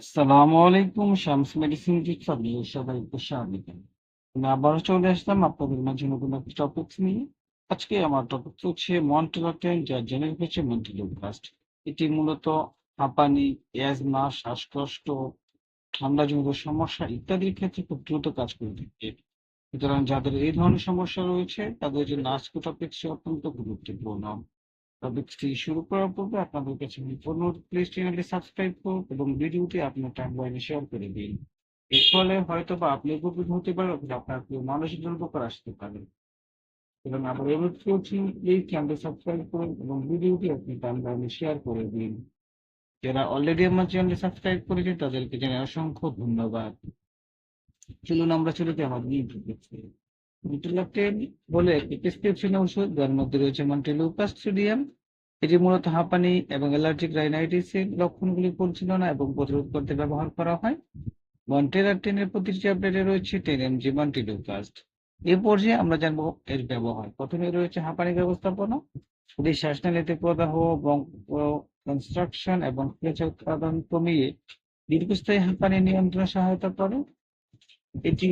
আসসালামু আলাইকুম, শামস মেডিসিন সবাইকে স্বাগতম আমি আবারও চলে আসলাম আপনাদের মাঝে নতুন একটা টপিকস নিয়ে। আজকে আমার টপিক হচ্ছে মন্টেলাটেন যা জেনে রেখেছে মন্টেলোপ্লাস্ট এটি মূলত হাঁপানি অ্যাজমা শ্বাসকষ্ট, ঠান্ডাজনিত সমস্যা ইত্যাদির ক্ষেত্রে খুব দ্রুত কাজ করে থাকে। সুতরাং যাদের এই ধরনের সমস্যা রয়েছে, তাদের জন্য আজকে টপিকসটি অত্যন্ত গুরুত্বপূর্ণ। টপিকটি শুরু করার পূর্বে আপনাদের কাছে অনুরোধ প্লিজ চ্যানেলটি সাবস্ক্রাইব করুন এবং ভিডিওটি আপনার টাইমলাইনে শেয়ার করে দিন। এর ফলে হয়তো বা আপনি উপকৃত হতে পারেন আপনার প্রিয় জন্য উপকার আসতে পারে। এবং আবার অনুরোধ করছি প্লিজ চ্যানেলটি সাবস্ক্রাইব করুন এবং ভিডিওটি আপনি টাইমলাইনে শেয়ার করে দিন। যারা অলরেডি আমার চ্যানেলটি সাবস্ক্রাইব করেছেন, তাদেরকে জানাই অসংখ্য ধন্যবাদ। চলুন আমরা চলে যাই আমার নিয়ে মিটুলাকটেন বলে একটি প্রেসক্রিপশন ওষুধ যার মধ্যে রয়েছে মন্টেলুপাস সোডিয়াম এটি মূলত হাঁপানি এবং অ্যালার্জিক রাইনাইটিসের লক্ষণগুলি পরিচালনা এবং প্রতিরোধ করতে ব্যবহার করা হয়। মন্টেলাটেনের প্রতিটি ট্যাবলেটে রয়েছে টেন এমজি মন্টেলুপাস্ট এ পর্যায়ে আমরা জানব এর ব্যবহার। প্রথমে রয়েছে হাঁপানি ব্যবস্থাপনা, এটি শ্বাসনালীতে প্রদাহ কনস্ট্রাকশন এবং উৎপাদন কমিয়ে দীর্ঘস্থায়ী হাঁপানি নিয়ন্ত্রণে সহায়তা করে। এটি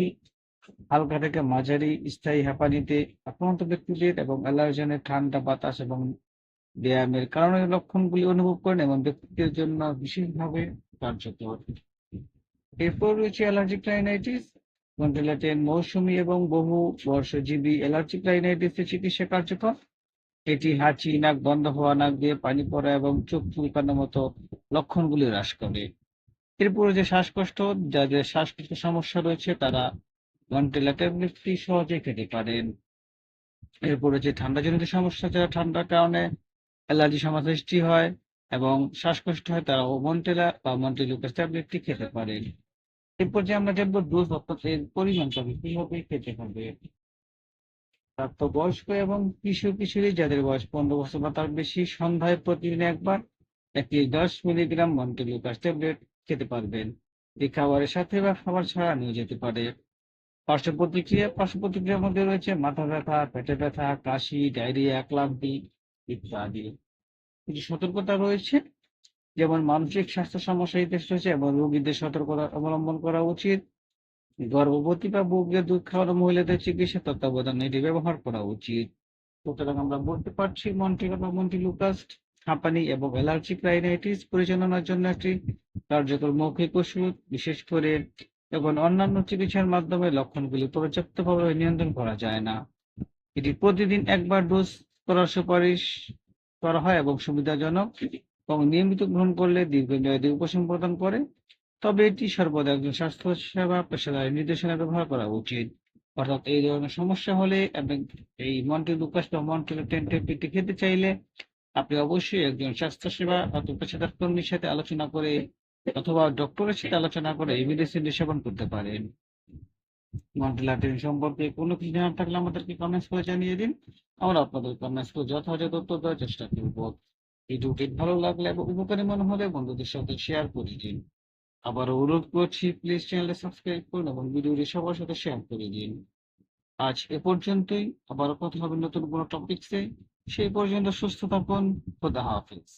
হালকা থেকে মাঝারি স্থায়ী হাঁপানিতে আক্রান্ত ব্যক্তিদের এবং অ্যালার্জেনের ঠান্ডা বাতাস এবং ব্যায়ামের কারণে লক্ষণগুলি অনুভব করেন এবং ব্যক্তিদের জন্য বিশেষভাবে কার্যকর। এরপর রয়েছে অ্যালার্জিক রাইনাইটিস মৌসুমী এবং বহু বর্ষজীবী অ্যালার্জিক রাইনাইটিসের চিকিৎসা কার্যকর এটি হাঁচি, নাক বন্ধ হওয়া, নাক দিয়ে পানি পড়া এবং চোখ চুলকানোর মতো লক্ষণগুলি হ্রাস করে। এরপরে যে শ্বাসকষ্ট, যাদের শ্বাসকষ্ট সমস্যা রয়েছে, তারা ভেন্টিলেটর ট্যাবলেটটি সহজে খেতে পারেন। এরপরে যে ঠান্ডাজনিত সমস্যা, যারা ঠান্ডার কারণে অ্যালার্জি সমস্যা সৃষ্টি হয় এবং শ্বাসকষ্ট হয় তারা মন্টেলা বা মন্টেলুকাস ট্যাবলেটটি খেতে পারেন। এরপর যে আমরা জানব ডোজ অর্থাৎ এর পরিমাণ কবে কীভাবে খেতে হবে? প্রাপ্তবয়স্ক এবং কিশোর, কিশোরী, যাদের বয়স পনেরো বছর বা তার বেশি, সন্ধ্যায় প্রতিদিন একবার একটি দশ মিলিগ্রাম মন্টেলুকাস ট্যাবলেট খেতে পারবেন। এই খাবারের সাথে বা খাবার ছাড়া নিয়ে যেতে পারে। পার্শ্ব প্রতিক্রিয়া পার্শ্ব প্রতিক্রিয়ার মধ্যে রয়েছে মাথা ব্যথা, পেটে ব্যথা, কাশি, ডায়রিয়া, ক্লান্তি ইত্যাদি। কিছু সতর্কতা রয়েছে, যেমন মানসিক স্বাস্থ্য সমস্যা ইতিহাস রয়েছে, এবং রোগীদের সতর্কতা অবলম্বন করা উচিত। গর্ভবতী বা বুকের দুধ খাওয়ানো মহিলাদের চিকিৎসা তত্ত্বাবধানে এটি ব্যবহার করা উচিত। সুতরাং আমরা বলতে পারছি মন্টিলা বা মন্টিলুকাস্ট, হাঁপানি এবং অ্যালার্জিক রাইনাইটিস পরিচালনার জন্য একটি কার্যকর মৌখিক ওষুধ, বিশেষ করে এবং অন্যান্য চিকিৎসার মাধ্যমে লক্ষণগুলি পর্যাপ্তভাবে নিয়ন্ত্রণ করা যায় না। এটি প্রতিদিন একবার ডোজ করার সুপারিশ করা হয় এবং সুবিধাজনক এবং নিয়মিত গ্রহণ করলে দীর্ঘমেয়াদী উপশম প্রদান করে। তবে এটি সর্বদা একজন স্বাস্থ্য সেবা পেশাদারের নির্দেশনা ব্যবহার করা উচিত। অর্থাৎ এই ধরনের সমস্যা হলে এবং এই মন্টি লুকাস বা মন্টেল টেন্টেপিটি খেতে চাইলে আপনি অবশ্যই একজন স্বাস্থ্য সেবা অথবা পেশাদার কর্মীর সাথে আলোচনা করে অথবা ডক্টরের সাথে আলোচনা করে এই মেডিসিনটি সেবন করতে পারেন। মন্টেলাটিন সম্পর্কে কোনো কিছু জানার থাকলে আমাদেরকে কমেন্টস করে জানিয়ে দিন। আমরা আপনাদের কমেন্টস করে যথাযথ উত্তর দেওয়ার চেষ্টা করব। ভিডিওটি ভালো লাগলে এবং উপকারী মনে হলে বন্ধুদের সাথে শেয়ার করে দিন। আবার অনুরোধ করছি প্লিজ চ্যানেলে সাবস্ক্রাইব করুন এবং ভিডিওটি সবার সাথে শেয়ার করে দিন। আজ এ পর্যন্তই। আবারও কথা হবে নতুন কোনো টপিকসে সেই পর্যন্ত সুস্থ থাকুন। খোদা হাফিজ।